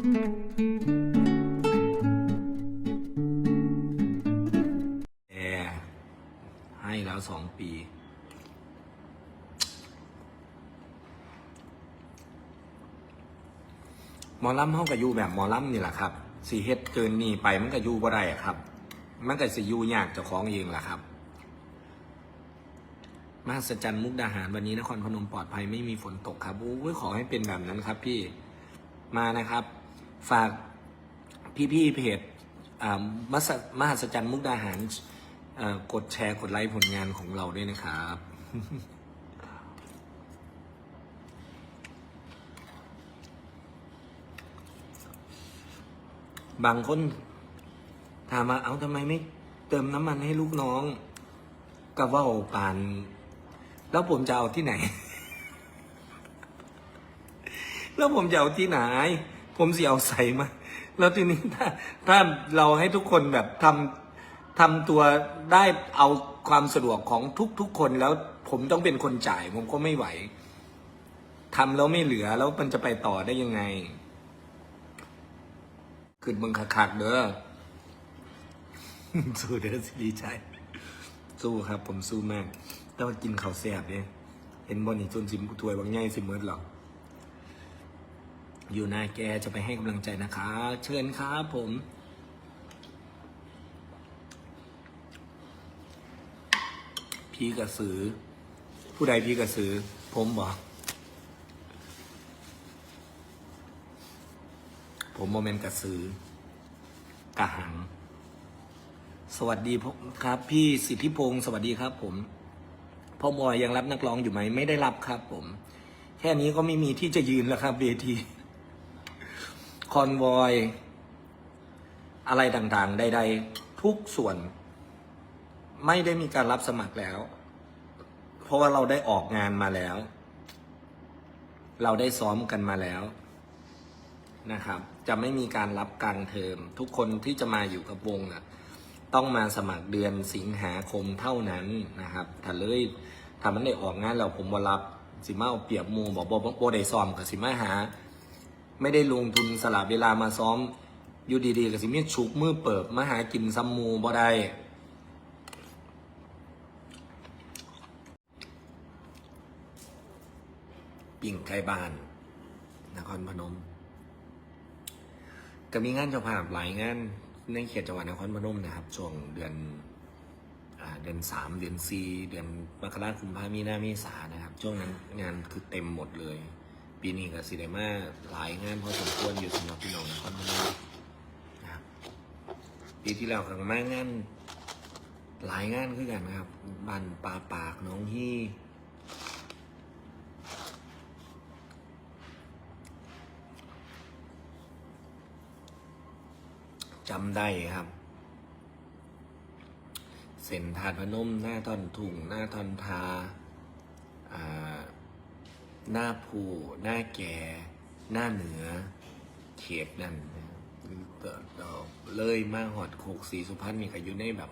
แอร์ให้แล้วสองปี หมอลำห้องกับยูแบบหมอลำนี่แหละครับสีเฮ็ดเกินนี่ไปมันก็ยูบ่ได้อะครับ มันก็สิยูยากเจ้าของเองแหละครับมหัศจรรย์มุกดาหารวันนี้นครพนมปลอดภัยไม่มีฝนตกครับโอ้ขอให้เป็นแบบนั้นครับพี่มานะครับ ฝากพี่ๆเพจมหัศมหัศจรรย์มุกดาหารกดแชร์กดไลค์ผลงานของเราด้วยนะครับ บางคนถามว่าเอาทำไมไม่เติมน้ำมันให้ลูกน้องก็ว่าปาน แล้วผมจะเอาที่ไหน แล้วผมจะเอาที่ไหน ผมสิเอาใส่มา แล้วทีนี้ถ้าถ้าเราให้ทุกคนแบบทำทำตัวได้เอาความสะดวกของทุกๆคนแล้วผมต้องเป็นคนจ่าย ผมก็ไม่ไหวทำแล้วไม่เหลือแล้วมันจะไปต่อได้ยังไงขึ้นมึงคักๆเด้อสู้เด้อสิดีใจสู้ครับ ผมสู้มาก แต่ว่ากินข้าวแซ่บเนี่ยเห็นบอลนี่จนสิมถวยบางใหญ่สิเมิดหรอก อยู่นาแกจะไปให้กำลังใจนะคะ เชิญครับผมพี่กระสือ ผู้ใดพี่กระสือ ผมบอกผมโมเมนต์กระสือกระหัง สวัสดีครับ พี่สิทธิพงศ์สวัสดีครับ ผมพ่อบอยยังรับนักร้องอยู่ไหมไม่ได้รับครับ ผม แค่นี้ก็ไม่มีที่จะยืนแล้วครับเวที คอนวอย อะไรต่างๆ ใด ๆ ทุกส่วน ไม่ได้มีการรับสมัครแล้ว เพราะว่าเราได้ออกงานมาแล้ว เราได้ซ้อมกันมาแล้วนะครับ จะไม่มีการรับกลางเทอม ทุกคนที่จะมาอยู่กับวงอะต้องมาสมัครเดือนสิงหาคมเท่านั้นนะครับ ถ้าเลยถ้ามันได้ออกงานแล้วผมบ่รับสิมาเอาเปรียบหมูบอกบ่บ่บ่ได้ซ้อมกับสิมาหา ไม่ได้ลงทุนสละเวลามาซ้อม อยู่ดีๆกับสิมีฉุกมือเปิบมาหากินซัมมูบ่ได้ปิ่งไก่บ้าน นครพนม ก็มีงานเจ้าภาพหลายงานในเขตจังหวัดนครพนมนะครับ ช่วงเดือนเดือนสามเดือนสี่เดือนมกราคมกุมภามีนาเมษานะครับ ช่วงนั้นงานคือเต็มหมดเลย ปีนี้ก็สิได้มาหลายงานพอสมควรอยู่สำหรับพี่น้องนครพนมนะครับปีที่แล้วก็มางานหลายงานคือกันนะครับบ้านป่าปากน้องฮี่จำได้ครับ เส้นทานพนมหน้าทอนถุงหน้าทอนทาอ่า หน้าผูหน้าแก่ หน้าเหนือ เขตนั่นนะครับเอ่อเลยมาหอดโคกสีสุพรรณมีก็อยู่ในแบบ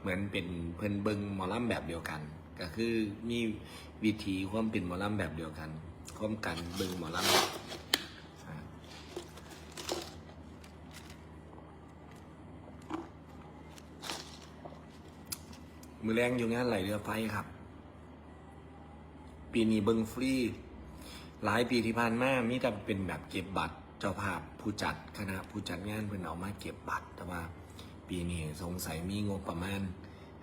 เหมือนเป็นเพิ่นเบิงหมอลำแบบเดียวกัน ก็คือมีวิธีความเป็นหมอลำแบบเดียวกันความกันเบิงหมอลำอ่ามือแรงอยู่งานไหลเรือไฟครับ ปีนี้เบิงฟรี หลายปีที่ผ่านมามีแต่เป็นแบบเก็บบัตรเจ้าภาพผู้จัดคณะผู้จัดงานเพิ่นเอามาเก็บบัตร แต่ว่าปีนี้สงสัยมีงบประมาณ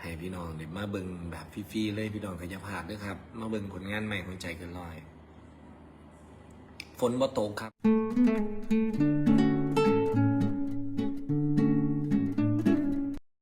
ให้พี่น้องเดี๋ยวมาเบิงแบบฟรีๆเลยพี่น้องก็อย่าพลาดด้วยครับ มาเบิงผลงานใหม่ของใจเกันลอย ฝนบ่ตกครับ